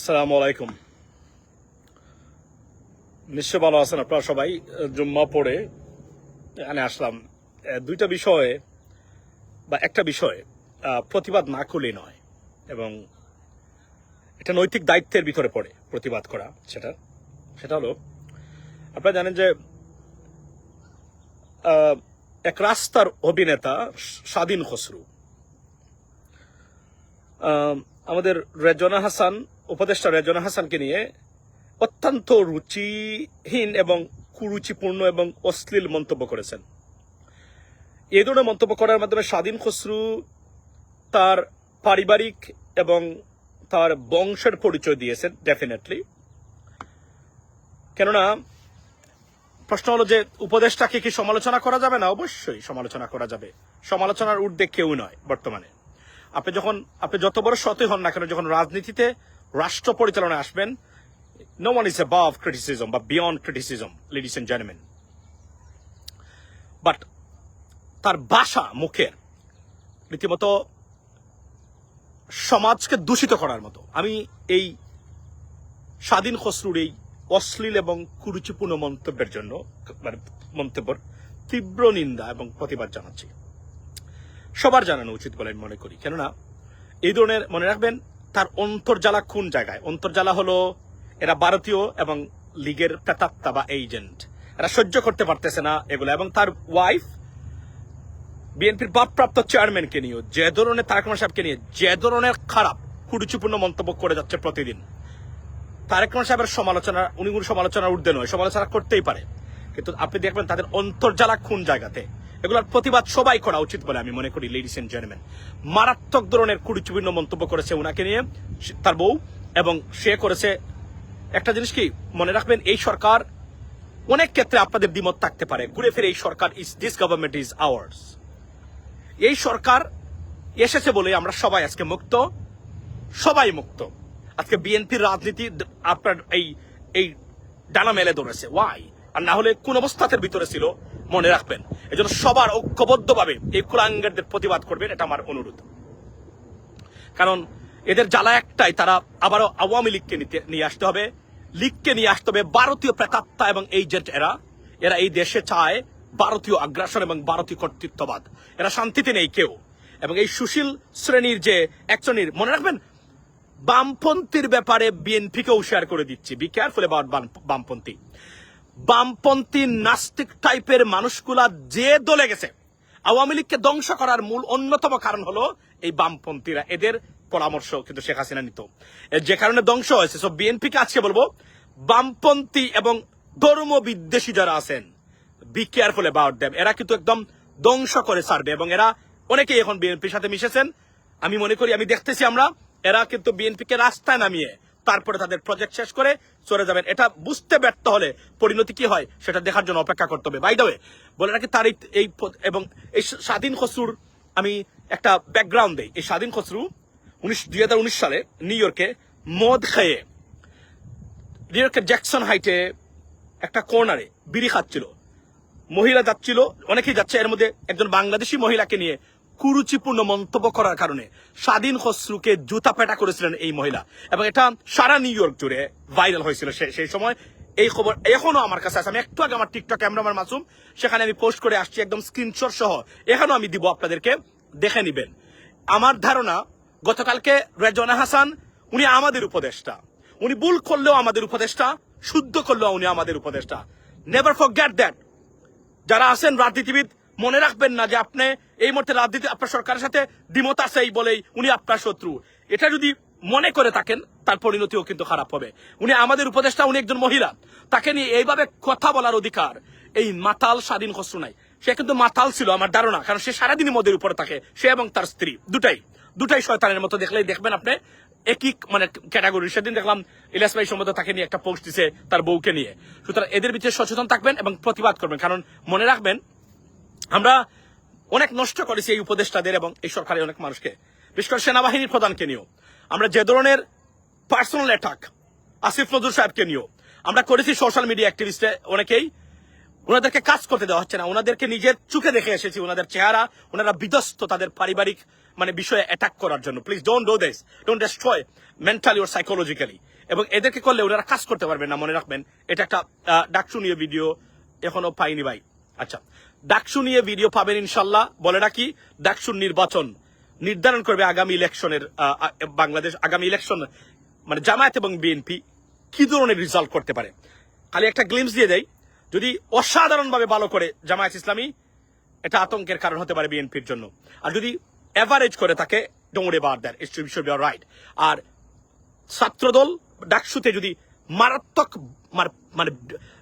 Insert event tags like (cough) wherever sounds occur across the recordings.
আসসালামু আলাইকুম। নিশ্চয় ভালো আছেন আপনারা সবাই। জুম্মা পড়ে এখানে আসলাম। দুইটা বিষয়ে বা একটা বিষয়ে প্রতিবাদ না করলেই নয় এবং এটা নৈতিক দায়িত্বের ভিতরে পড়ে প্রতিবাদ করা সেটা। সেটা হলো, আপনারা জানেন যে এক রাস্তার অভিনেতা স্বাধীন খসরু। আমাদের রেজনা হাসান উপদেষ্টা রেজনা হাসানকে নিয়ে অত্যন্ত রুচিহীন এবং কুরুচিপূর্ণ এবং অশ্লীল মন্তব্য করেছেন। এই ধরনের মন্তব্য করার মাধ্যমে স্বাধীন খসরু তার পারিবারিক এবং তার বংশের পরিচয় দিয়েছেন ডেফিনেটলি কেননা, প্রশ্ন হলো যে উপদেশটাকে কি সমালোচনা করা যাবে না? অবশ্যই সমালোচনা করা যাবে। সমালোচনার ঊর্ধ্বে কেউ নয় বর্তমানে। আপনি যখন, আপনি যত বড় সতই হন না কেন, যখন রাজনীতিতে রাষ্ট্র পরিচালনায় আসবেন। No one is above criticism বা beyond criticism ladies and gentleman but তার ভাষা মুখের, রীতিমতো সমাজকে দূষিত করার মতো। আমি এই স্বাধীন খসরুর এই অশ্লীল এবং কুরুচিপূর্ণ মন্তব্যের জন্য মানে মন্তব্যের তীব্র নিন্দা এবং প্রতিবাদ জানাচ্ছি। সবার জানানো উচিত বলে আমি মনে করি। কেননা, এই ধরনের মনে রাখবেন তার অন্তর্জালা কোন জায়গায়? অন্তর্জালা হলো এরা ভারতীয় এবং লীগের প্রেতাত্মা বা এজেন্ট। এরা সহ্য করতে পারতেছে না এগুলো এবং তার ওয়াইফ বিএনপির বাপপ্রাপ্ত চেয়ারম্যানকে নিয়ে, যে ধরনের তারেক রহমান সাহেবকে নিয়ে, যে ধরনের খারাপ কুরুচিপূর্ণ মন্তব্য করে যাচ্ছে প্রতিদিন। তারেক রহমান সাহেবের সমালোচনা, উনি সমালোচনার ঊর্ধ্বে নয়, সমালোচনা করতেই পারে। কিন্তু আপনি দেখবেন তাদের অন্তর্জালা কোন জায়গাতে? এগুলোর প্রতিবাদ সবাই করা উচিত বলে আমি মনে করি লেডিস এন্ড জেন্টলম্যান মারাত্মক ধরনের কুরুচিপূর্ণ মন্তব্য করেছে ওনাকে নিয়ে তার বউ, এবং সে করেছে একটা জিনিস কি, মনে রাখবেন, এই সরকার অনেক ক্ষেত্রে আপনাদের দ্বিমত থাকতে পারে। ঘুরে ফিরে এই সরকার is this government is ours এই সরকার এসেছে বলে আমরা সবাই আজকে মুক্ত, সবাই মুক্ত। আজকে বিএনপির রাজনীতি আপনার এই এই ডানা মেলে ধরেছে। ওয়াই আর না হলে কোন অবস্থাতের ভিতরে ছিল? মনে রাখবেন। এজন্য সবার ঐক্যবদ্ধভাবে এই কুলাঙ্গারদের প্রতিবাদ করবেন, এটা আমার অনুরোধ। কারণ এদের জ্বালা একটাই, তারা আবারও আওয়ামী লীগকে নিতে, নিয়ে আসতে হবে, লীগকে নিয়ে আসতে হবে ভারতীয় প্রেতাত্মা এবং এজেন্ট এরা। এরা এই দেশে চায় ভারতীয় আগ্রাসন এবং ভারতীয় কর্তৃত্ববাদ। এরা শান্তিতে নেই কেউ। এবং এই সুশীল শ্রেণির যে এক শ্রেণির মনে রাখবেন, বামপন্থীর ব্যাপারে বিএনপিকেও শেয়ার করে দিচ্ছি। বি কেয়ারফুল অ্যাবাউট বামপন্থী। বামপন্থী নাস্তিক টাইপের মানুষগুলা যে দলে গেছে, আওয়ামী লীগকে ধ্বংস করার মূল অন্যতম কারণ হলো এই বামপন্থীরা। এদের পরামর্শ কিন্তু শেখ হাসিনা নিত। যে কারণে ধ্বংস হয়েছে। সো বিএনপিকে আজকে বলব, বামপন্থী এবং ধর্ম বিদ্বেষী যারা আছেন বি কেয়ারফুল অ্যাবাউট দেম এরা কিন্তু একদম ধ্বংস করে ছাড়বে এবং এরা অনেকেই এখন বিএনপির সাথে মিশেছেন। আমি মনে করি, আমি দেখতেছি আমরা, এরা কিন্তু বিএনপিকে রাস্তায় নামিয়ে তারপরে তাদের প্রজেক্ট শেষ করে চলে যাবেন। এটা বুঝতে ব্যর্থ হলে পরিণতি কি হয় সেটা দেখার জন্য অপেক্ষা করতে হবে। বাই বলে রাখি তার এই- এই এবং এই স্বাধীন খসরুর আমি একটা ব্যাকগ্রাউন্ড দেই। এই স্বাধীন খসরু উনিশ দুই হাজার উনিশ সালে নিউ ইয়র্কে মদ খেয়ে নিউ ইয়র্কের জ্যাকসন হাইটে একটা কর্নারে বিড়ি খাচ্ছিল। মহিলা যাচ্ছিল, অনেকেই যাচ্ছে, এর মধ্যে একজন বাংলাদেশি মহিলাকে নিয়ে কুরুচিপূর্ণ মন্তব্য করার কারণে স্বাধীন খসরুকে জুতা পেটা করেছিলেন এই মহিলা। এবং এটা সারা নিউ ইয়র্ক জুড়ে ভাইরাল হয়েছিল সেই সময়। এই খবর এখনও আমার কাছে আছে। আমি একটু আগে আমার টিকটক ক্যামেরাম্যান মাসুম, সেখানে আমি পোস্ট করে আসছি একদম স্ক্রিনশট সহ। এখানেও আমি দিব, আপনাদেরকে দেখে নিবেন। আমার ধারণা, গতকালকে রেজনা হাসান, উনি আমাদের উপদেষ্টা। উনি ভুল করলেও আমাদের উপদেষ্টা, শুদ্ধ করলেও উনি আমাদের উপদেষ্টা। নেভার ফর গেট দ্যাট যারা আছেন রাজনীতিবিদ, মনে রাখবেন না যে আপনি এই মুহূর্তে রাজনীতি আপনার সরকারের সাথে দ্বিমত এই বলেই উনি আপনার শত্রু। এটা যদি মনে করে থাকেন, তার পরিণতিও কিন্তু খারাপ হবে। উনি আমাদের উপদেষ্টা, উনি একজন মহিলা। তাকে নিয়ে এইভাবে কথা বলার অধিকার এই মাতাল স্বাধীন খসরু নাই। সে কিন্তু মাতাল ছিল, আমার ধারণা, কারণ সে সারাদিনই মদের উপরে থাকে, সে এবং তার স্ত্রী, দুটাই। দুটাই শয়তানের মতো দেখলেই দেখবেন আপনি, একই মানে ক্যাটাগরি সেদিন দেখলাম, ইলিয়াস ভাই সম্মত তাকে নিয়ে একটা পোস্ট দিছে তার বউকে নিয়ে। সুতরাং এদের ভিতরে সচেতন থাকবেন এবং প্রতিবাদ করবেন, কারণ মনে রাখবেন, আমরা অনেক নষ্ট করেছি এই উপদেষ্টাদের এবং এই সরকারের অনেক মানুষকে। বিশেষ করে সেনাবাহিনীর প্রধানকে নিয়েও। আমরা যে ধরনের পার্সোনাল অ্যাটাক আসিফ নজরুল সাহেবকে নিয়েও। আমরা করেছি সোশ্যাল মিডিয়া অ্যাক্টিভিস্টে অনেকেই। ওনাদেরকে কাজ করতে দেওয়া হচ্ছে না। ওনাদেরকে নিজের চোখে দেখে এসেছি ওনাদের চেহারা। ওনারা বিধ্বস্ত তাদের পারিবারিক মানে বিষয়ে অ্যাটাক করার জন্য। Please don't do this don't destroy mentally or psychologically এবং এদেরকে করলে ওনারা কাজ করতে পারবেন না, মনে রাখবেন। এটা একটা ডাকসু ভিডিও এখনও পাইনি ভাই। আচ্ছা। ডাকসু নিয়ে ভিডিও পাবেন ইনশাল্লাহ। বলে রাখি, ডাকসুর নির্বাচন নির্ধারণ করবে আগামী ইলেকশনের বাংলাদেশ আগামী ইলেকশন মানে জামায়াত এবং বিএনপি কি ধরনের রেজাল্ট করতে পারে। খালি একটা গ্লিমস দিয়ে দেয় যদি অসাধারণভাবে ভালো করে জামায়াত ইসলামী, এটা আতঙ্কের কারণ হতে পারে বিএনপির জন্য। আর যদি এভারেজ করে থাকে ডোমরে বার that it should be right আর ছাত্রদল, ডাকসুতে যদি মারাত্মক মার- মানে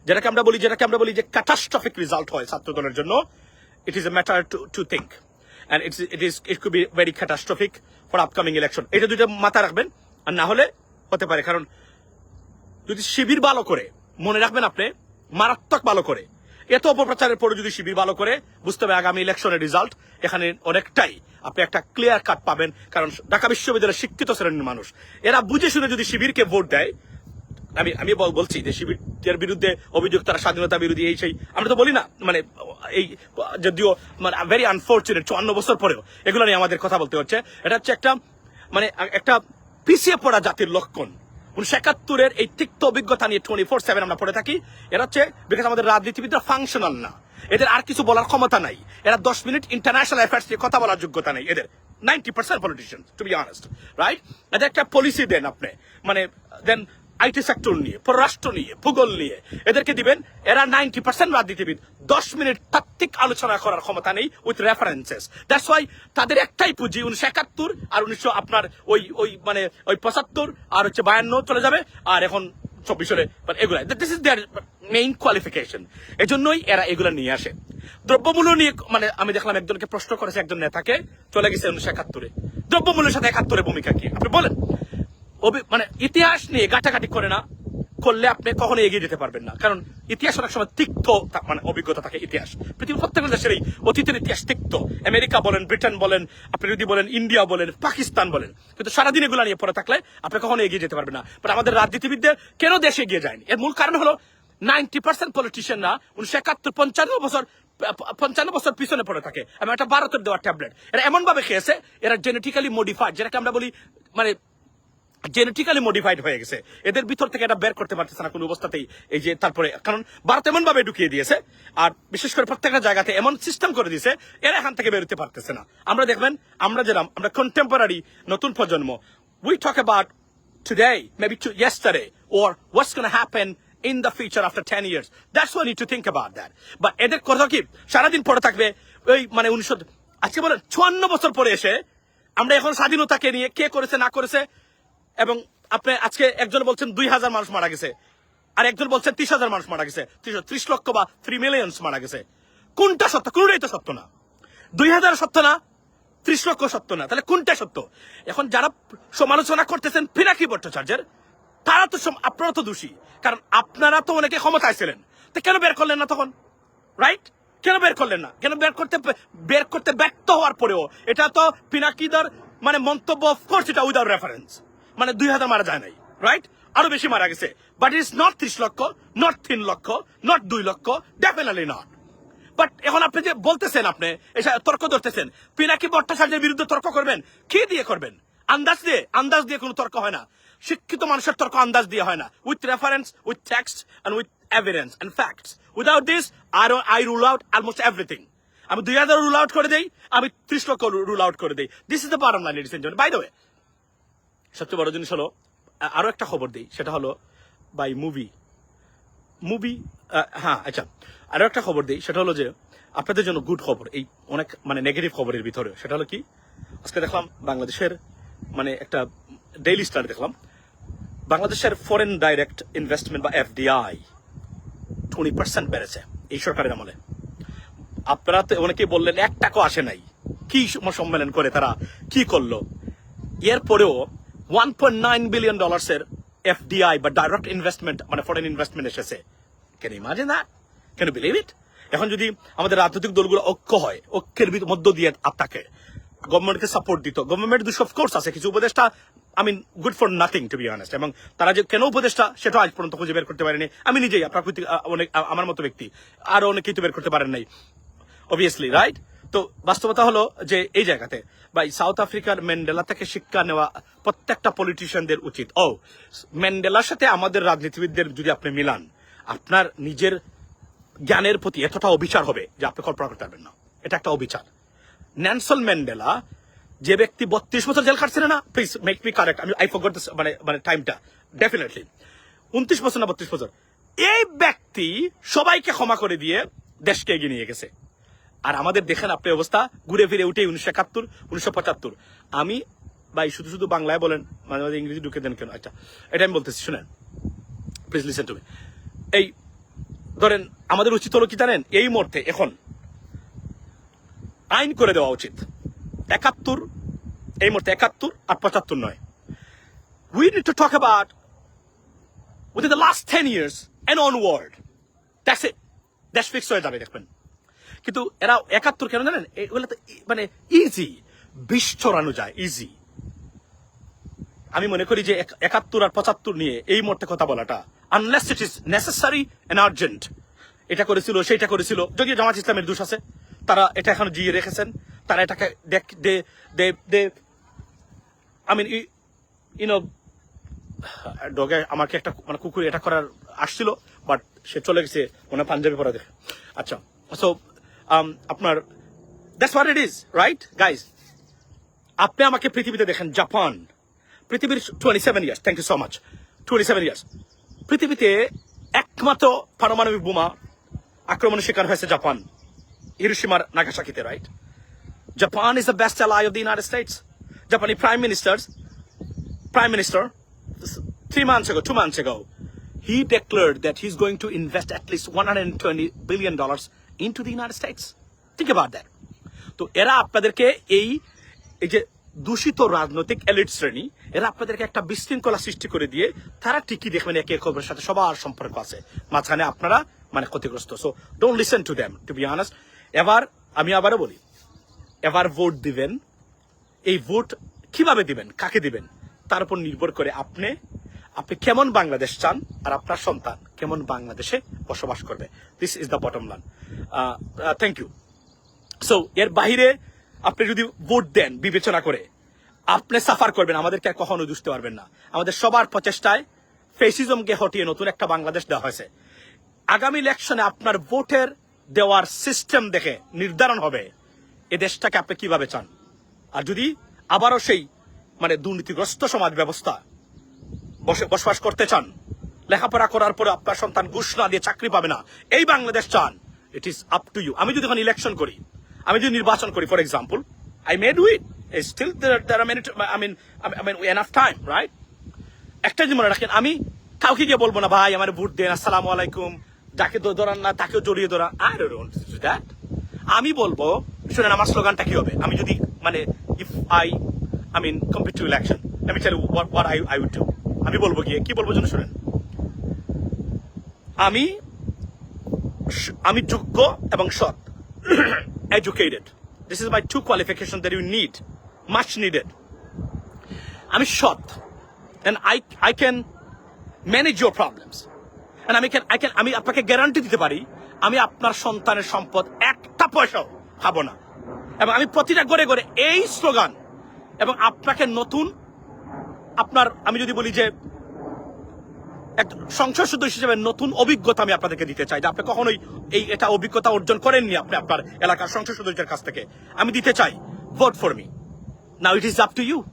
যেটাকে আমরা বলি, যেটাকে আমরা বলি যে ক্যাটাস্ট্রফিক রেজাল্ট হয় ছাত্রদলের জন্য it is a matter to to think and it's it is it could be very catastrophic for upcoming election এটা দুইটা মাথা রাখবেন, আর না হলে হতে পারে। কারণ যদি শিবির ভালো করে, মনে রাখবেন আপনি, মারাত্মক ভালো করে, এত অপপ্রচারের পরে যদি শিবির ভালো করে, বুঝতে হবে আগামী ইলেকশনের রেজাল্ট এখানে অনেকটাই আপনি একটা ক্লিয়ার কাট পাবেন। কারণ ঢাকা বিশ্ববিদ্যালয়ের শিক্ষিত শ্রেণির মানুষ, এরা বুঝে শুনে যদি শিবিরকে ভোট দেয় আমি আমি বল- বলছি যে শিবিরের বিরুদ্ধে অভিযোগ, তারা স্বাধীনতা বিরোধী, এই সেই। আমরা তো বলি না মানে এই, যদিও মানে ভেরি আনফর্চুনেট চুয়ান্ন বছর পরেও। এগুলো নিয়ে আমাদের কথা বলতে হচ্ছে। এটা হচ্ছে একটা মানে একটা পিছিয়ে পড়া জাতির লক্ষণ। উনিশশো একাত্তরের এই তিক্ত অভিজ্ঞতা নিয়ে টোয়েন্টি ফোর সেভেন আমরা পড়ে থাকি। এরা হচ্ছে বিকজ আমাদের রাজনীতিবিদরা ফাংশনাল না। এদের আর কিছু বলার ক্ষমতা নাই। এরা দশ মিনিট ইন্টারন্যাশনাল অ্যাফেয়ার্স নিয়ে কথা বলার যোগ্যতা নেই এদের। Ninety percent politician to be honest right এদের একটা পলিসি দেন আপনি। মানে দেন আইটি সেক্টর নিয়ে পররাষ্ট্র নিয়ে, ভূগোল নিয়ে। এদেরকে দিবেন, এরা নাইনটি পার্সেন্ট রাজনীতিবিদ দশ মিনিট তাত্ত্বিক আলোচনা করার ক্ষমতা নেই উইথ রেফারেন্সেস দ্যাটস ওয়াই তাদের একটাই পুঁজি, উনিশশো একাত্তর আর উনিশশো আপনার ওই ওই মানে ওই পঁচাত্তর আর হচ্ছে বায়ান্ন চলে যাবে, আর এখন চব্বিশে এগুলা this is their main qualification এজন্যই এরা এগুলা নিয়ে আসে। দ্রব্যমূল্য নিয়ে মানে আমি দেখলাম একজনকে প্রশ্ন করেছে একজন নেতাকে, চলে গেছে উনিশশো একাত্তরে। দ্রব্যমূল্যের সাথে একাত্তরের ভূমিকা কি? আপনি বলেন। মানে ইতিহাস নিয়ে গাটাগাটি করে না, করলে আপনি কখনো এগিয়ে যেতে পারবেন না। কারণ ইতিহাস অনেক সময় তিক্ত মানে অভিজ্ঞতা থাকে ইতিহাস। পৃথিবীর প্রত্যেকটা দেশের এই অতীতের ইতিহাস তিক্ত। আমেরিকা বলেন, ব্রিটেন বলেন, আপনি যদি বলেন, ইন্ডিয়া বলেন, পাকিস্তান বলেন, কিন্তু সারাদিন এগুলো নিয়ে পড়ে থাকলে আপনি কখনো এগিয়ে যেতে পারবেন না। বাট আমাদের রাজনীতিবিদদের কেন দেশে এগিয়ে যায়নি? এর মূল কারণ হলো নাইনটি পার্সেন্ট পলিটিশিয়ানরা উনিশশো একাত্তর, পঞ্চান্ন বছর পঞ্চান্ন বছর পিছনে পড়ে থাকে। আমি একটা ভারতের দেওয়া ট্যাবলেট এরা এমন ভাবে খেয়েছে, এরা জেনেটিক্যালি মডিফাইড যেটাকে আমরা বলি মানে জেনেটিক্যালি মডিফাইড হয়ে গেছে। এদের ভিতর থেকে এটা বের করতে পারতেছে না কোনো অবস্থাতেই। এই যে তারপরে, কারণ ভারত এমন ভাবে ঢুকিয়ে দিয়েছে, আর বিশেষ করে প্রত্যেকটা জায়গাতে এমন সিস্টেম করে দিয়েছে, এরা এখান থেকে বেরোতে পারতেছে না। আমরা দেখবেন, আমরা যেরাম, আমরা কন্টেম্পোরারি নতুন প্রজন্ম we talk about today maybe to what's going to happen in the future after 10 years. That's what we need to think about that. But এদের কথা কি, সারাদিন পড়ে থাকবে, ওই মানে উনিশশো আজকে বলেন চুয়ান্ন বছর পরে এসে, আমরা এখন স্বাধীনতাকে নিয়ে কে করেছে, না করেছে এবং আপনি আজকে একজন বলছেন দুই হাজার মানুষ মারা গেছে। আর একজন বলছেন ত্রিশ হাজার মানুষ মারা গেছে। ত্রিশ- লক্ষ বা থ্রি মিলিয়ন্স মারা গেছে। কোনটা সত্য? কোনটাই তো সত্য না। দুই হাজার সত্য না, ত্রিশ লক্ষ সত্য না। তাহলে কোনটা সত্য? এখন যারা সমালোচনা করতেছেন পিনাকি ভট্টাচার্যের, তারা তো আপনারা তো দোষী। কারণ আপনারা তো অনেকে ক্ষমতায় ছিলেন। তো কেন বের করলেন না তখন? রাইট কেন বের করলেন না? কেন বের করতে বের করতে ব্যর্থ হওয়ার পরেও? এটা তো পিনাকিদার মানে মন্তব্য অফকোর্স এটা উইদাউট রেফারেন্স মানে দুই হাজার মারা যায় নাই রাইট আরও বেশি মারা গেছে। বাট ইটস নট ত্রিশ লক্ষ নট তিন লক্ষ নট দুই লক্ষ ডেফিনেটলি নট বাট এখন আপনি যে বলতেছেন আপনি তর্ক ধরতেছেন, পিনাকি ভট্টাচার্যের বিরুদ্ধে তর্ক করবেন, কি দিয়ে করবেন? আন্দাজ দিয়ে আন্দাজ দিয়ে কোনো তর্ক হয় না। শিক্ষিত মানুষের তর্ক আন্দাজ দিয়ে হয় না। With reference with text and with evidence and facts without this R I rule out almost everything আমি দুই হাজার রুল আউট করে দিই, আমি ত্রিশ লক্ষ রুল আউট করে দিই। This is the bottom line by the way সবচেয়ে বড় জিনিস হলো, আ- আরও একটা খবর দিই, সেটা হলো বাই মুভি মুভি হ্যাঁ আচ্ছা আরও একটা খবর দিই, সেটা হলো যে আপনাদের জন্য গুড খবর, এই অনেক মানে নেগেটিভ খবরের ভিতরে সেটা হলো কি, আজকে দেখলাম বাংলাদেশের মানে একটা ডেইলি স্টার দেখলাম, বাংলাদেশের ফরেন ডাইরেক্ট ইনভেস্টমেন্ট বা এফডিআই টোয়েন্টি পার্সেন্ট বেড়েছে এই সরকারের আমলে। আপনারা তো অনেকেই বললেন, এক টাকাও আসে নাই। কি সম্মেলন করে তারা, কি করল? এরপরেও ওয়ান পয়েন্ট নাইন বিলিয়ন ডলার্সের এফডিআই বা ডাইরেক্ট ইনভেস্টমেন্ট মানে ফরেন ইনভেস্টমেন্ট এসেছে। Can imagine that can believe it এখন যদি আমাদের রাজনৈতিক দলগুলো ঐক্য হয় ঐক্যের মধ্য দিয়ে থাকে গভর্নমেন্টকে সাপোর্ট দিত। গভর্নমেন্ট দুশো অফকোর্স আছে কিছু উপদেষ্টা I mean good for nothing to be honest এবং তারা যে কেন উপদেষ্টা সেটা আজ পর্যন্ত খুঁজে বের করতে পারেনি। আমি নিজেই আ, অনেক আমার মতো ব্যক্তি। আরও অনেকেই তো বের করতে পারেন নাই। অবভিয়াসলি রাইট তো বাস্তবতা হলো যে এই জায়গাতে এই সাউথ আফ্রিকার ম্যান্ডেলা থেকে শিক্ষা নেওয়া প্রত্যেকটা পলিটিশিয়ানদের উচিত। ও ম্যান্ডেলার সাথে আমাদের রাজনীতিবিদদের যদি আপনি মিলান, আপনার নিজের জ্ঞানের প্রতি এতটা অবিচার হবে যে আপনি কল্পনা করতে পারবেন না। এটা একটা অবিচার। ন্যানসল ম্যান্ডেলা যে ব্যক্তি বত্রিশ বছর জেল খাটছিল না? প্লিজ মেক মি কারেক্ট আমি আই ফরগট মানে মানে টাইমটা ডেফিনেটলি উনত্রিশ বছর না বত্রিশ বছর? এই ব্যক্তি সবাইকে ক্ষমা করে দিয়ে দেশকে এগিয়ে নিয়ে গেছে। আর আমাদের দেখেন আপনি অবস্থা, ঘুরে ফিরে উঠে উনিশশো একাত্তর, উনিশশো পঁচাত্তর। আমি, ভাই, শুধু শুধু বাংলায় বলেন, মাঝে মাঝে ইংরেজি ঢুকে দেন কেন? আচ্ছা এটা আমি বলতেছি, শুনেন। প্লিজ লিসেন টু এই, ধরেন, আমাদের উচিত হলো কি জানেন? এই মুহূর্তে, এখন, আইন করে দেওয়া উচিত। একাত্তর, এই মুহূর্তে একাত্তর আর পঁচাত্তর নয়। We need to talk about within the last 10 years and onward. That's it. দেশ ফিক্স হয়ে যাবে, দেখবেন। কিন্তু এরা একাত্তর কেন জানেন? এগুলো তো মানে ইজি বিষ ছড়ানো যায় ইজি আমি মনে করি যে এক- একাত্তর আর পঁচাত্তর নিয়ে এই মুহূর্তে কথা বলাটা unless it is necessary and urgent এটা করেছিল, সেইটা করেছিল। যদিও জামাত ইসলামের দোষ আছে, তারা এটা এখন জিয়ে রেখেছেন। তারা এটাকে দেখ দে দে দে আই মিন ইউনো ডগে আমাকে একটা মানে কুকুর এটা করার আসছিল বাট সে চলে গেছে, মনে পাঞ্জাবি পরা দেখে। আচ্ছা সো আপনার that's what it is right guys আপনি আমাকে পৃথিবীতে দেখেন জাপান পৃথিবীর twenty seven years thank you so much twenty seven years পৃথিবীতে একমাত্র পারমাণবিক বোমা আক্রমণের শিকার হয়েছে জাপান হিরোশিমার নাগাসাকিতে right Japan is the best ally of the United States. Japanese prime ministers, prime minister, three months ago, two months ago, he declared that he's going to invest at least 120 billion dollars into the United States. Think about that. তো এরা আপনাদেরকে এই এই যে দূষিত রাজনৈতিক elite শ্রেণি, এরা আপনাদেরকে একটা বিশৃঙ্খলা সৃষ্টি করে দিয়ে তারা ঠিকই দেখবেন একে অপরের সাথে সবার সম্পর্ক আছে। মাঝখানে আপনারা মানে ক্ষতিগ্রস্ত। So don't listen to them to be honest এবার আমি আবারও বলি, এবার ভোট দিবেন। এই ভোট কীভাবে দিবেন? কাকে দিবেন? তার উপর নির্ভর করে আপনি আপনি কেমন বাংলাদেশ চান আর আপনার সন্তান। কেমন বাংলাদেশে বসবাস করবে। This is the bottom line thank you so এর বাইরে আপনি যদি ভোট দেন, বিবেচনা করে, আপনি সাফার করবেন, আমাদেরকে কখনো দুষতে পারবেন না। আমাদের সবার প্রচেষ্টায় ফেসিজমকে হটিয়ে নতুন একটা বাংলাদেশ দেওয়া হয়েছে। আগামী ইলেকশনে আপনার ভোটের দেওয়ার সিস্টেম দেখে নির্ধারণ হবে, এ দেশটাকে আপনি কীভাবে চান? আর যদি আবারও সেই মানে দুর্নীতিগ্রস্ত সমাজ ব্যবস্থা বসে, বসবাস করতে চান লেখাপড়া করার পরে আপনার সন্তান ঘুষ না দিয়ে চাকরি পাবে না। এই বাংলাদেশ চান। It is up to you আমি যদি এখন ইলেকশন করি, আমি যদি নির্বাচন করি for example I may do it still I time right একটা জিনিস মনে রাখেন, আমি কাউকে গিয়ে বলব না, ভাই, আমার ভোট দেন, আসসালামু আলাইকুম। যাকে ধরান না, তাকেও জড়িয়ে ধরা। আই দ্যাট আমি বলব, শুনেন, আমার স্লোগানটা কি হবে? আমি যদি মানে if I I mean compete to election আমি হোয়াট আই আই আমি বলব গিয়ে, কি বলব যেন শুনেন? আমি আমি যোগ্য এবং সৎ। Educated this is my to qualification that you need much needed আমি সৎ। And I I can manage your problems. And আমি can, I can, আমি আপনাকে গ্যারান্টি দিতে পারি, আমি আপনার সন্তানের সম্পদ একটা পয়সাও খাব না। এবং আমি প্রতিটা করে করে এই স্লোগান, এবং আপনাকে নতুন, আপনার, আমি যদি বলি যে এক সংসদ সদস্য হিসেবে নতুন অভিজ্ঞতা আমি আপনাদেরকে দিতে চাই। যে আপনি কখনোই এই এটা অভিজ্ঞতা অর্জন করেননি আপনি আপনার এলাকার সংসদ সদস্যের কাছ থেকে। আমি দিতে চাই vote for me now it is up to you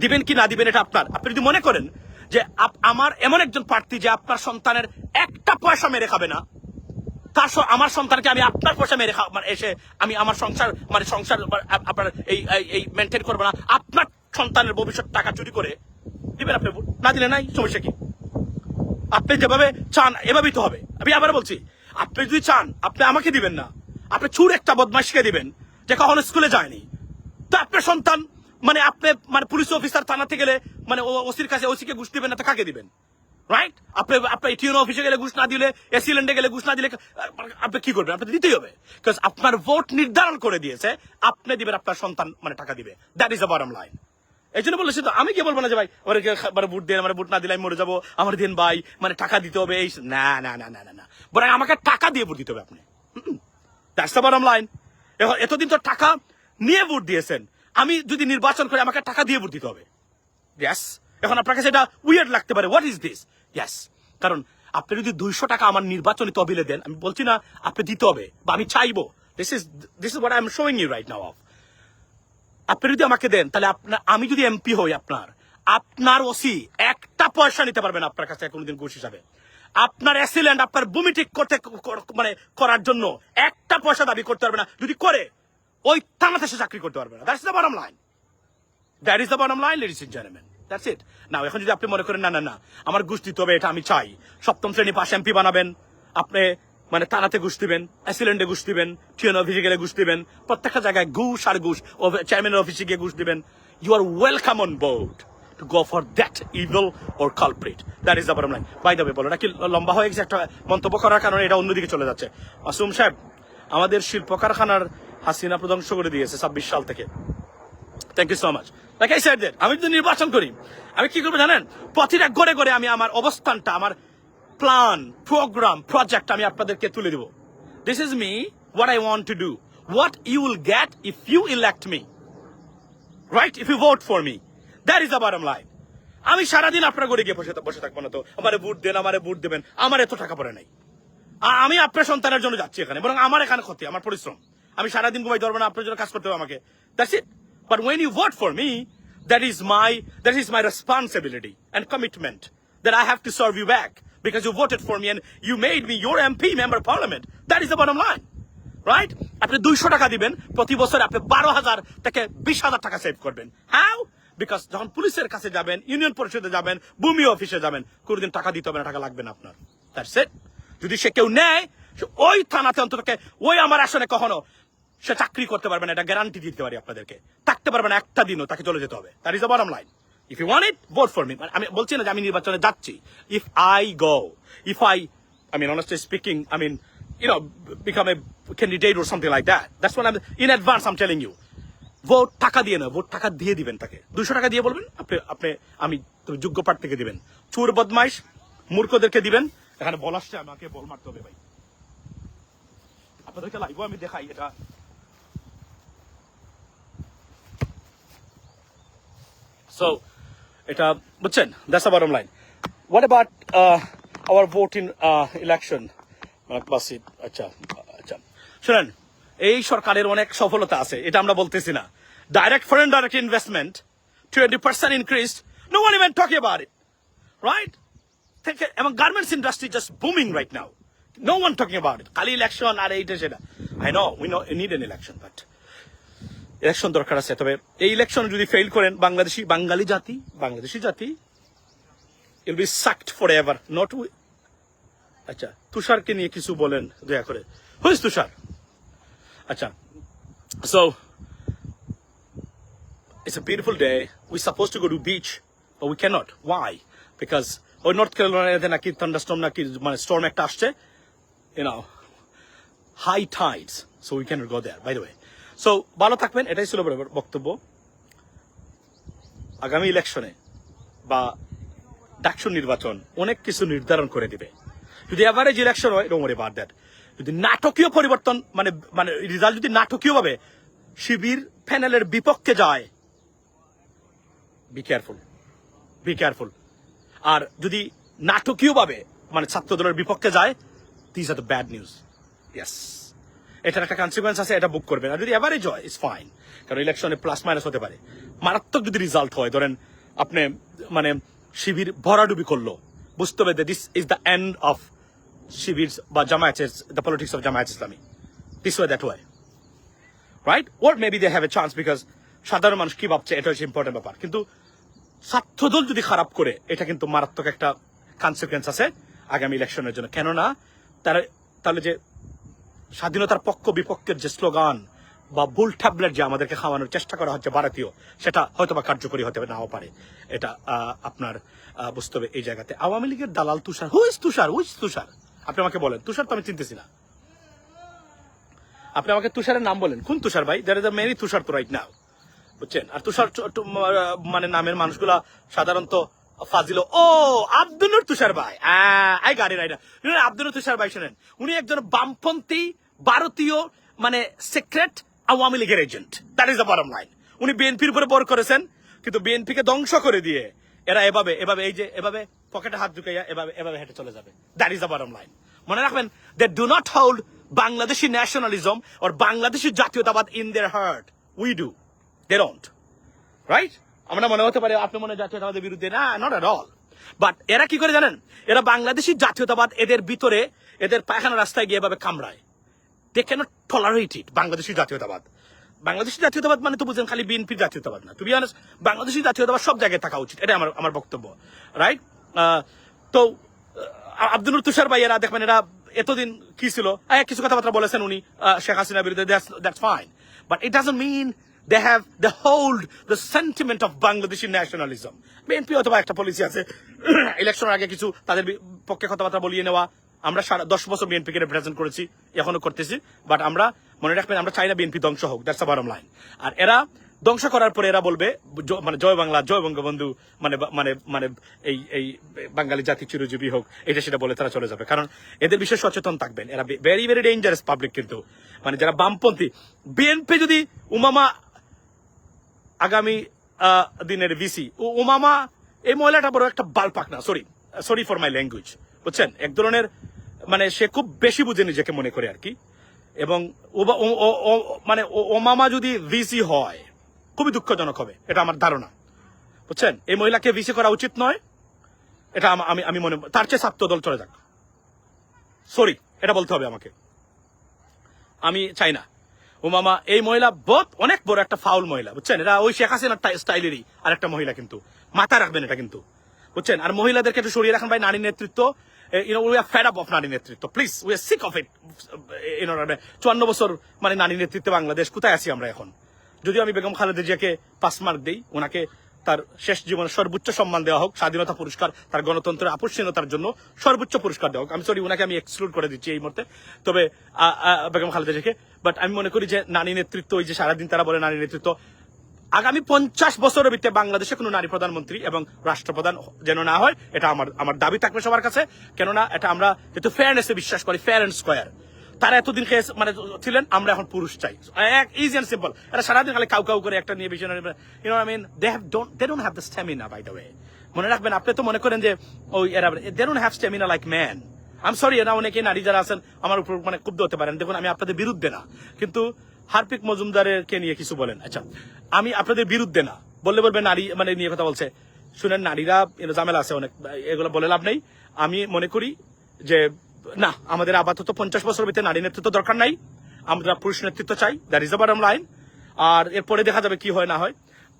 দিবেন কি না দিবেন এটা আপনার। আপনি যদি মনে করেন যে আমার এমন একজন প্রার্থী যে আপনার সন্তানের একটা পয়সা মেরে খাবে না, তার আমার সন্তানকে আমি আপনার পয়সা মেরে মানে এসে আমি আমার সংসার মানে সংসার আপনার এই- এই মেনটেন করব না। আপনার সন্তানের ভবিষ্যৎ টাকা চুরি করে দিবেন আপনি না দিলে নাই, সমস্যা কি? আপনি যেভাবে চান, এভাবেই তো হবে। আমি আবার বলছি, আপনি যদি চান, আপনি আমাকে দিবেন না। আপনি চুর একটা বদমাইশকে দিবেন, যে কখনো স্কুলে যায়নি। তো আপনার সন্তান মানে আপনি মানে পুলিশ অফিসার থানাতে গেলে মানে ওসির কাছে, ওসিকে ঘুষ দিবেন না, তো কাকে দিবেন? রাইট আপনি আপনি টিউনো অফিসে গেলে ঘুষ না দিলে এসি ল্যান্ডে গেলে ঘুষ না দিলে, আপনি কি করবেন? আপনি দিতেই হবে। আপনার ভোট নির্ধারণ করে দিয়েছে, আপনি দিবেন, আপনার সন্তান মানে টাকা দিবে। That is the bottom line এই জন্য বলেছি তো আমি কি বলব না যে ভাই, ওরে মানে বুট দেন আমার বুট না দিলে আমি মরে যাব, আমার দিন ভাই মানে টাকা দিতে হবে, এই না না না না না না। বরং আমাকে টাকা দিয়ে বুট দিতে হবে আপনি। দ্যাটস দ্য বটম লাইন এতদিন তো টাকা নিয়ে ভোট দিয়েছেন। আমি যদি নির্বাচন করে, আমাকে টাকা দিয়ে ভোট দিতে হবে। ইয়াস এখন আপনার কাছে এটা উইয়ার্ড লাগতে পারে। হোয়াট ইজ দিস ইয়াস কারণ আপনি যদি দুইশো টাকা আমার নির্বাচনী তহবিলে দেন, আমি বলছি না, আপনি দিতে হবে, বা আমি চাইব। This is this is what I am showing you right now of আপনি যদি আমাকে দেন, তাহলে আপনার আমি যদি এমপি হই আপনার আপনার ওসি একটা পয়সা নিতে পারবেন আপনার কাছে কোনোদিন ঘুষ হিসাবে। আপনার অ্যাসিল্যান্ড আপনার ভূমি ঠিক করতে মানে করার জন্য একটা পয়সা দাবি করতে পারবে না। যদি করে, ওই থানাতে সে চাকরি করতে পারবে না। That's the bottom line that is the bottom line ladies in gentleman that's it না এখন যদি আপনি মনে করেন, না না না, আমার ঘুষ দিতে হবে, এটা আমি চাই। সপ্তম শ্রেণি পাশ এমপি বানাবেন। আপনি মানে থানাতে ঘুষ দিবেন, অ্যাসিলেন্টে ঘুষ দিবেন, টিএন অফিসে গেলে ঘুষ দিবেন, প্রত্যেকটা জায়গায় ঘুষ আর ঘুষ। চেয়ারম্যানের অফিসে গিয়ে ঘুষ দিবেন। You are welcome on board to go for that evil or culprit that is the by the বলো নাকি লম্বা হয়ে গেছে একটা মন্তব্য করার কারণে এটা অন্যদিকে চলে যাচ্ছে? মাসুম সাহেব, আমাদের শিল্প কারখানার হাসিনা প্রধ্বংস করে দিয়েছে ছাব্বিশ সাল থেকে। Thank you so much I আমি যদি নির্বাচন করি। আমি কি করব জানেন? প্রতিটা গড়ে গড়ে আমি আমার অবস্থানটা, আমার প্ল্যান প্রোগ্রাম প্রজেক্ট আমি আপনাদেরকে তুলে দিব। This is me what I want to do what you will get if you elect me right if you vote for me that is the bottom line আমি সারাদিন আপনার ঘরে গিয়ে বসে বসে থাকব না তো। আমারে ভোট দেন, আমারে ভোট দেবেন। আমার এত টাকা পড়ে নাই। আ- আমি আপনার সন্তানের জন্য যাচ্ছি এখানে, বরং আমার এখানে ক্ষতি, আমার পরিশ্রম। আমি সারাদিন ঘুমাই ধরবো না, আপনার জন্য কাজ করতে হবে আমাকে। That's it but when you vote for me that is my that is my responsibility and commitment that I have to serve you back because you voted for me and you made me your MP member parliament that is the bottom line right আপনি দুইশো টাকা দিবেন, প্রতি বছর আপনি বারো হাজার থেকে বিশ হাজার টাকা সেভ করবেন। হাউ বিকজ যখন পুলিশের কাছে যাবেন, ইউনিয়ন পরিষদে যাবেন, ভূমি অফিসে যাবেন, কোনোদিন টাকা দিতে হবে না, টাকা লাগবে না আপনার। দ্যাটস ইট যদি সে কেউ নেয় ওই থানাতে অন্তত ওই আমার আসনে কখনো সে চাকরি করতে পারবে না, এটা গ্যারান্টি দিতে পারি আপনাদেরকে। থাকতে পারবে না একটা দিনও, তাকে চলে যেতে হবে। That is the bottom line if you want it vote for me মানে আমি বলছি না যে আমি নির্বাচনে যাচ্ছি। If I go if I I mean, honestly speaking, I mean, you know, become a candidate or something like that. That's what I'm, in advance, I'm telling you. Vote টাকা দিয়ে না ভোট টাকা দিয়ে দিবেন তাকে। দুশো টাকা দিয়ে বলবেন আপনি আপনি আমি যোগ্য প্রার্থীকে দিবেন। চোর বদমাইশ মূর্খদেরকে দিবেন। এখানে বল আসছে আমাকে বল মারতে হবে ভাই। আপনাদেরকে লাইভ আমি দেখাই এটা। সো এটা বুঝছেন? That's the bottom line what about our vote in election আচ্ছা আচ্ছা। শুনেন, এই সরকারের অনেক সফলতা আছে, এটা আমরা বলতেছি না। Direct foreign direct investment twenty percent increase no one even talk about it right থেকে এবং garments industry just booming right now no one talking about it খালি ইলেকশন আর এইটা সেটা। I know we no need an election but election দরকার আছে তবে এই ইলেকশন যদি ফেল করেন বাংলাদেশি বাঙালি জাতি বাংলাদেশি জাতি will be sucked for ever not we আচ্ছা তুষারকে নিয়ে কিছু বলেন দয়া করে হুইজ তুষার আচ্ছা so it's a beautiful day. We're supposed to go to beach, but we cannot. Why? Because ওই নর্থ ক্যারোলাইনাতে নাকি থান্ডারস্টর্ম নাকি মানে স্টর্ম একটা আসছে you know high tides so we cannot go there by the way so, ভালো থাকবেন, এটাই ছিল বক্তব্য। আগামী ইলেকশনে বা ডাকসু নির্বাচন অনেক কিছু নির্ধারণ করে দিবে। যদি অ্যাভারেজ ইলেকশন হয় ডোমরে বাদ দ্যাট যদি নাটকীয় পরিবর্তন মানে মানে রেজাল্ট যদি নাটকীয় ভাবে শিবির প্যানেলের বিপক্ষে যায় বি কেয়ারফুল বি কেয়ারফুল আর যদি নাটকীয়ভাবে মানে ছাত্র দলের বিপক্ষে যায় this are the bad news yes এটার একটা কনসিকুয়েন্স আছে, এটা বুক করবেন। আর যদি এভারেজ হয় ইটস ফাইন কারণ ইলেকশনে প্লাস মাইনাস হতে পারে। মারাত্মক যদি রেজাল্ট হয়, ধরেন আপনি মানে শিবির ভরাডুবি করল। বুঝতে হবে this is the end of Shibir বা জামায়াতের the politics of Jamaat Islami. This way that way right or maybe they have a chance because সাধারণ মানুষ কি ভাবছে, এটা হচ্ছে ইম্পর্টেন্ট ব্যাপার। কিন্তু ছাত্রদল যদি খারাপ করে, এটা কিন্তু মারাত্মক একটা কনসিকুয়েন্স আছে আগামী ইলেকশনের জন্য। কেননা, তারা, তাহলে যে স্বাধীনতার পক্ষ বিপক্ষের যে স্লোগান বা বুল ট্যাবলেট যে আমাদেরকে খাওয়ানোর চেষ্টা করা হচ্ছে ভারতীয়, সেটা হয়তো বা কার্যকরী হতে নাও পারে। এটা আপনার বুঝতে হবে এই জায়গাতে। আওয়ামী লীগের দালাল তুষার হুইস তুষার হুইস তুষার? আপনি আমাকে বলেন, তুষার তো আমি চিনতেছি না। আপনি আমাকে তুষারের নাম বলেন। কোন তুষার ভাই? There is a Mary Tushar তো রাইট নাও বুঝছেন? আর তুষার মানে নামের মানুষগুলা সাধারণত ফাজিল। ও আব্দুল তুষার ভাই। আই গাড়ি রাইডার। আব্দুল তুষার ভাই শোনেন, উনি একজন বামপন্থী, ভারতীয় মানে সিক্রেট আওয়ামী লীগের agent that is the bottom line উনি বিএনপির উপরে বর করেছেন, কিন্তু বিএনপিকে ধ্বংস করে দিয়ে এরা এভাবে এভাবে, এই যে, এভাবে পকেটে হাত ঢুকাইয়া এভাবে এভাবে হেঁটে চলে যাবে। That is the bottom line মনে রাখবেন they do not hold Bangladeshi nationalism or Bangladeshi জাতীয়তাবাদ in their heart we do they don't right আমরা মনে হতে পারে আপনি মনে জাতীয়তাবাদের বিরুদ্ধে, না নট এট অল বাট এরা কি করে জানেন? এরা বাংলাদেশি জাতীয়তাবাদ এদের ভিতরে এদের পায়খানা রাস্তায় গিয়ে এভাবে কামড়ায়। They can't tolerate it Bangladeshi জাতীয়তাবাদ। বাংলাদেশি জাতীয়তাবাদ মানে তো বুঝেন খালি বিএনপির জাতীয়তাবাদ না। টু বি বাংলাদেশি জাতীয়তাবাদ সব জায়গায় থাকা উচিত এটা আমার আমার বক্তব্য রাইট তো আব্দুল তুষার ভাই এরা দেখবেন এরা এতদিন কি ছিল? কিছু কথাবার্তা বলেছেন উনি শেখ হাসিনার বিরুদ্ধে that's fine but it doesn't mean they have they hold the sentiment of Bangladeshi nationalism BNP অথবা একটা পলিসি আছে (coughs) ইলেকশনের আগে কিছু তাদের পক্ষে কথাবার্তা বলিয়ে নেওয়া। আমরা সারা দশ বছর বিএনপিকে রিপ্রেজেন্ট করেছি, এখনও করতেছি। বাট আমরা, মনে রাখবেন, আমরা চাই না বিএনপি ধ্বংস হোক দ্যাটস বারম লাইন আর এরা ধ্বংস করার পরে এরা বলবে মানে জয় বাংলা, জয় বঙ্গবন্ধু মানে মানে মানে এই এই বাঙালি জাতি চিরজীবী হোক, এটা সেটা বলে তারা চলে যাবে। কারণ এদের বিষয়ে সচেতন থাকবেন। এরা ভেরি ভেরি ডেঞ্জারাস পাবলিক কিন্তু। মানে যারা বামপন্থী বিএনপি যদি উমামা আগামী দিনের ভিসি ওমামা এই মহিলাটা বড় একটা বালপাক না sorry sorry for my language বুঝছেন? এক ধরনের মানে সে খুব বেশি বুঝে নিজেকে মনে করে আর কি। এবং ও- ও- ও- মানে ও- ওমামা যদি ভিসি হয়, খুবই দুঃখজনক হবে, এটা আমার ধারণা, বুঝছেন? এই মহিলাকে ভিসি করা উচিত নয়, এটা আমি আমি মনে, তার চেয়ে ছাত্র দল চলে যাক। সরি এটা বলতে হবে আমাকে। আমি চাই না। উমামা, এই মহিলা বহুত, অনেক বড় একটা ফাউল মহিলা, বুঝছেন? এটা ওই শেখ হাসিনার স্টাইলেরই আর একটা মহিলা কিন্তু। মাথা রাখবেন এটা কিন্তু, বুঝছেন? আর মহিলাদেরকে একটু সরিয়ে রাখেন ভাই, নারী নেতৃত্ব। ইউনো উই আর অফ নারী নেতৃত্ব please we sick of it চুয়ান্ন বছর মানে নারী নেতৃত্বে বাংলাদেশ, কোথায় আছি আমরা এখন? যদিও আমি বেগম খালেদা জিয়াকে পাস মার্ক দিই, ওনাকে তার শেষ জীবনে সর্বোচ্চ সম্মান দেওয়া হোক, স্বাধীনতা পুরস্কার, তার গণতন্ত্রের আপসীনতার জন্য সর্বোচ্চ পুরস্কার দেওয়া হোক। আমি সরি ওনাকে আমি এক্সক্লুড করে দিচ্ছি এই মুহূর্তে। তবে বেগম খালেদা জিয়াকে বাট আমি মনে করি যে নারী নেতৃত্ব ওই যে সারাদিন তারা বলে নারী নেতৃত্ব, আগামী পঞ্চাশ বছরের ভিতরে বাংলাদেশে কোনো নারী প্রধানমন্ত্রী এবং রাষ্ট্রপ্রধান যেন না হয়, এটা আমার আমার দাবি থাকবে সবার কাছে। কেননা, এটা আমরা যেহেতু ফেয়ারনেসে বিশ্বাস করি ফেয়ার অ্যান্ড স্কোয়ার তারা এতদিন খেয়ে মানে ছিলেন, আমরা এখন পুরুষ চাই। এক ইজি অ্যান্ড সিম্পল এটা সারাদিন খালি কাউ কাউ করে একটা নিয়ে বিষয় you know I mean they have don't they don't have the stamina by the way মনে রাখবেন, আপনি তো মনে করেন যে, ওই এরা they don't have stamina like man um sorry এরা অনেকে নারী যারা আছেন, আমার উপর মানে ক্ষুব্ধ হতে পারেন। দেখুন, আমি আপনাদের বিরুদ্ধে না। কিন্তু হারপিক মজুমদারের কে নিয়ে কিছু বলেন। আচ্ছা আমি আপনাদের বিরুদ্ধে না। বললে বলবে নারী মানে নিয়ে কথা বলছে। শুনেন, নারীরা, এর ঝামেলা আছে অনেক। এগুলো বলে লাভ নেই। আমি মনে করি যে না, আমাদের আপাতত পঞ্চাশ বছর ভিতরে নারী নেতৃত্ব দরকার নাই। আমরা পুরুষ নেতৃত্ব চাই দ্যাট ইজ দ্য লাইন আর এরপরে দেখা যাবে কি হয়, না হয়।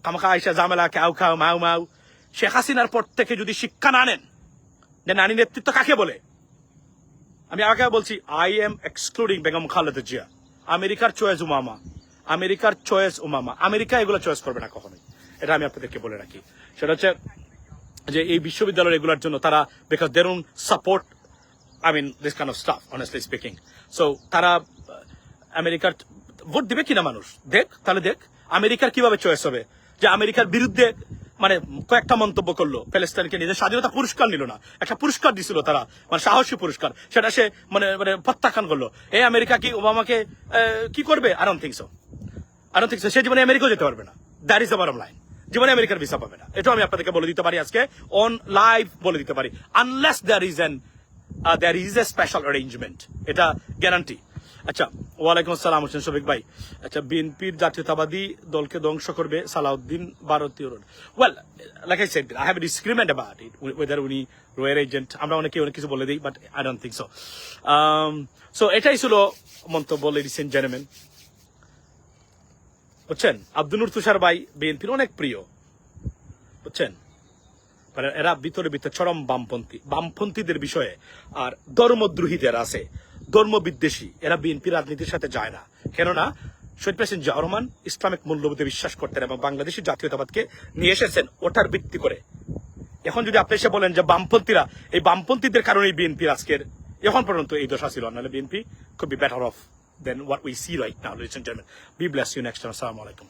কামাখা আইসা ঝামেলা, খাও খাও, মাও মাও। শেখ হাসিনার পর থেকে যদি শিক্ষা না নেন, যে নারী নেতৃত্ব কাকে বলে? আমি আগে বলছি I am excluding Begum Khaleda Zia. আমেরিকার চয়েস উমামা, আমেরিকার চয়েস উমামা। আমেরিকা এগুলো চয়েস করবে না কখনোই। এটা আমি আপনাদেরকে বলে রাখি। সেটা হচ্ছে যে এই বিশ্ববিদ্যালয়ের এগুলোর জন্য তারা because they don't support I mean this kind of stuff honestly speaking so তারা আমেরিকার, ভোট দিবে কিনা মানুষ? দেখ, তাহলে দেখ, আমেরিকার কীভাবে চয়েস হবে? যে আমেরিকার বিরুদ্ধে মানে কয়েকটা মন্তব্য করল প্যালেস্টাইনকে নিজের স্বাধীনতা পুরস্কার নিল না, একটা পুরস্কার দিছিল তারা মানে সাহসী পুরস্কার, সেটা সে মানে মানে প্রত্যাখ্যান করল। এই আমেরিকা কি ওবামাকে কি করবে? I don't think so so জীবনে আমেরিকাও যেতে পারবে না। That is the bottom line জীবনে আমেরিকার ভিসা পাবে না। এটাও আমি আপনাদেরকে বলে দিতে পারি আজকে অন লাইভ বলে দিতে পারি। Unless there is an there is a special arrangement এটা গ্যারান্টি আচ্ছা ওয়ালাইকুম আসসালাম হোসেন শফিক ভাই আচ্ছা বিএনপির জাতীয়তাবাদী দলকে ধ্বংস করবে সালাউদ্দিন ভারতীয় road. Well like I said I have discernment about it whether উনি রয়ের এজেন্ট আমরা অনেকে অনেক কিছু বলে দিই but I don't think so so এটাই ছিল মন্তব্য লেডিস এন্ড জেন্টলম্যান বুঝছেন? আব্দুল তুষার ভাই বিএনপির অনেক প্রিয়। বুঝছেন? মানে এরা ভিতরে ভিতরে চরম বামপন্থী, বামপন্থীদের বিষয়ে আর ধর্মদ্রোহীদের আছে ধর্ম বিদ্বেষী এরা বিএনপি রাজনীতির সাথে যায় না। কেননা, শহীদ প্রেসিডেন্ট জিয়া রহমান ইসলামিক মূল্যবোধে বিশ্বাস করতেন এবং বাংলাদেশি জাতীয়তাবাদকে নিয়ে এসেছেন ওটার ভিত্তি করে। এখন যদি আপনি এসে বলেন যে বামপন্থীরা, এই বামপন্থীদের কারণে বিএনপির আজকের, এখন পর্যন্ত এই দশা ছিল বিএনপি খুব be better off then what we see right now listen be bless you next আসসালামু আলাইকুম